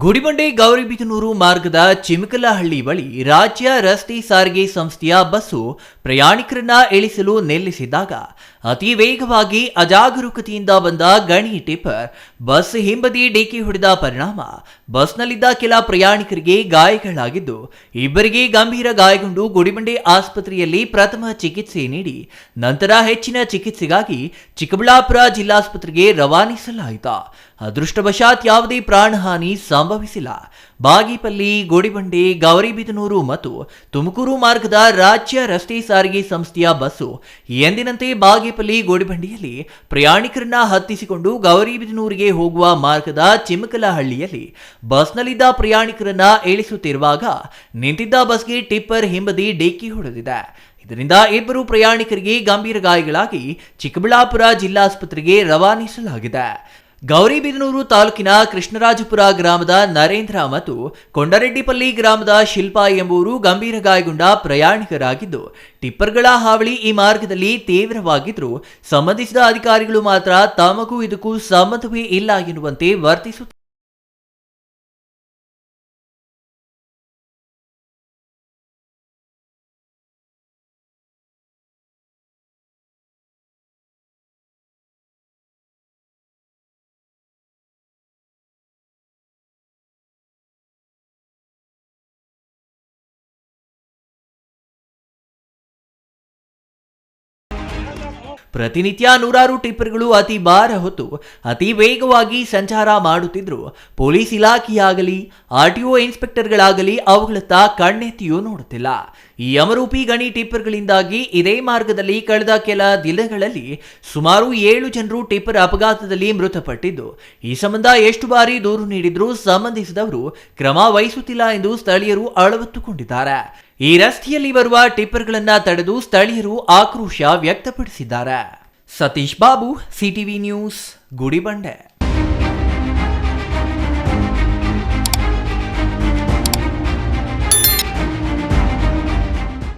ಗುಡಿಬಂಡೆ ಗೌರಿಬಿದನೂರು ಮಾರ್ಗದ ಚಿಮಕಲಹಳ್ಳಿ ಬಳಿ ರಾಜ್ಯ ರಸ್ತೆ ಸಾರಿಗೆ ಸಂಸ್ಥೆಯ ಬಸ್ಸು ಪ್ರಯಾಣಿಕರನ್ನ ಇಳಿಸಲು ನಿಲ್ಲಿಸಿದ್ದಾಗ ಅತಿ ವೇಗವಾಗಿ ಅಜಾಗರೂಕತೆಯಿಂದ ಬಂದ ಗಣಿ ಟಿಪ್ಪರ್, ಬಸ್ ಹಿಂಬದಿ ಡಿಕ್ಕಿ ಹೊಡೆದ ಪರಿಣಾಮ, ಬಸ್ನಲ್ಲಿದ್ದ ಕೆಲ ಪ್ರಯಾಣಿಕರಿಗೆ ಗಾಯಗಳಾಗಿದ್ದು, ಇಬ್ಬರಿಗೆ ಗಂಭೀರ ಗಾಯಗೊಂಡು ಗುಡಿಬಂಡೆ ಆಸ್ಪತ್ರೆಯಲ್ಲಿ ಪ್ರಥಮ ಚಿಕಿತ್ಸೆ ನೀಡಿ, ನಂತರ ಹೆಚ್ಚಿನ ಚಿಕಿತ್ಸೆಗಾಗಿ ಚಿಕ್ಕಬಳ್ಳಾಪುರ ಜಿಲ್ಲಾಸ್ಪತ್ರೆಗೆ ರವಾನಿಸಲಾಯಿತು. ಅದೃಷ್ಟವಶಾತ್ ಯಾವುದೇ ಪ್ರಾಣಹಾನಿ ಸಂಭವಿಸಿಲ್ಲ. ಬಾಗೇಪಲ್ಲಿ, ಗೋಡಿಬಂಡೆ, ಗೌರಿಬಿದನೂರು ಮತ್ತು ತುಮಕೂರು ಮಾರ್ಗದ ರಾಜ್ಯ ರಸ್ತೆ ಸಾರಿಗೆ ಸಂಸ್ಥೆಯ ಬಸ್ಸು ಎಂದಿನಂತೆ ಬಾಗೇಪಲ್ಲಿ, ಗೋಡಿಬಂಡಿಯಲ್ಲಿ ಪ್ರಯಾಣಿಕರನ್ನ ಹತ್ತಿಸಿಕೊಂಡು ಗೌರಿಬಿದನೂರಿಗೆ ಹೋಗುವ ಮಾರ್ಗದ ಚಿಮಕಲಹಳ್ಳಿಯಲ್ಲಿ ಬಸ್ನಲ್ಲಿದ್ದ ಪ್ರಯಾಣಿಕರನ್ನ ಇಳಿಸುತ್ತಿರುವಾಗ ನಿಂತಿದ್ದ ಬಸ್ಗೆ ಟಿಪ್ಪರ್ ಹಿಂಬದಿ ಡಿಕ್ಕಿ ಹೊಡೆದಿದೆ. ಇದರಿಂದ ಇಬ್ಬರು ಪ್ರಯಾಣಿಕರಿಗೆ ಗಂಭೀರ ಗಾಯಗಳಾಗಿ ಚಿಕ್ಕಬಳ್ಳಾಪುರ ಜಿಲ್ಲಾಸ್ಪತ್ರೆಗೆ ರವಾನಿಸಲಾಗಿದೆ. ಗೌರಿಬಿದನೂರು ತಾಲೂಕಿನ ಕೃಷ್ಣರಾಜಪುರ ಗ್ರಾಮದ ನರೇಂದ್ರ ಮತ್ತು ಕೊಂಡರೆಡ್ಡಿಪಲ್ಲಿ ಗ್ರಾಮದ ಶಿಲ್ಪಾ ಎಂಬುವರು ಗಂಭೀರ ಗಾಯಗೊಂಡ ಪ್ರಯಾಣಿಕರಾಗಿದ್ದು, ಟಿಪ್ಪರ್ಗಳ ಹಾವಳಿ ಈ ಮಾರ್ಗದಲ್ಲಿ ತೀವ್ರವಾಗಿದ್ದರೂ ಸಂಬಂಧಿಸಿದ ಅಧಿಕಾರಿಗಳು ಮಾತ್ರ ತಮಗೂ ಇದಕ್ಕೂ ಸಂಬಂಧವೇ ಇಲ್ಲ ಎನ್ನುವಂತೆ ವರ್ತಿಸುತ್ತಾರೆ ಪ್ರತಿನಿತ್ಯ ನೂರಾರು ಟಿಪ್ಪರ್ಗಳು ಅತಿ ಭಾರ ಹೊತ್ತು, ಅತಿ ವೇಗವಾಗಿ ಸಂಚಾರ ಮಾಡುತ್ತಿದ್ರು. ಪೊಲೀಸ್ ಇಲಾಖೆಯಾಗಲಿ ಆರ್ಟಿಒ ಇನ್ಸ್ಪೆಕ್ಟರ್ಗಳಾಗಲಿ ಅವುಗಳತ್ತ ಕಣ್ಣೆತ್ತಿಯೂ ನೋಡುತ್ತಿಲ್ಲ. ಈ ಅಮರೂಪಿ ಗಣಿ ಟಿಪ್ಪರ್ಗಳಿಂದಾಗಿ ಇದೇ ಮಾರ್ಗದಲ್ಲಿ ಕಳೆದ ಕೆಲ ದಿನಗಳಲ್ಲಿ ಸುಮಾರು ಏಳು ಜನರು ಟಿಪ್ಪರ್ ಅಪಘಾತದಲ್ಲಿ ಮೃತಪಟ್ಟಿದ್ದು, ಈ ಸಂಬಂಧ ಎಷ್ಟು ಬಾರಿ ದೂರು ನೀಡಿದ್ರೂ ಸಂಬಂಧಿಸಿದವರು ಕ್ರಮ ವಹಿಸುತ್ತಿಲ್ಲ ಎಂದು ಸ್ಥಳೀಯರು ಅಳವತ್ತುಕೊಂಡಿದ್ದಾರೆ. ಈ ರಸ್ತೆಯಲ್ಲಿ ಬರುವ ಟಿಪ್ಪರ್ಗಳನ್ನು ತಡೆದು ಸ್ಥಳೀಯರು ಆಕ್ರೋಶ ವ್ಯಕ್ತಪಡಿಸಿದ್ದಾರೆ. Satish Babu, CTV news, Gudibande.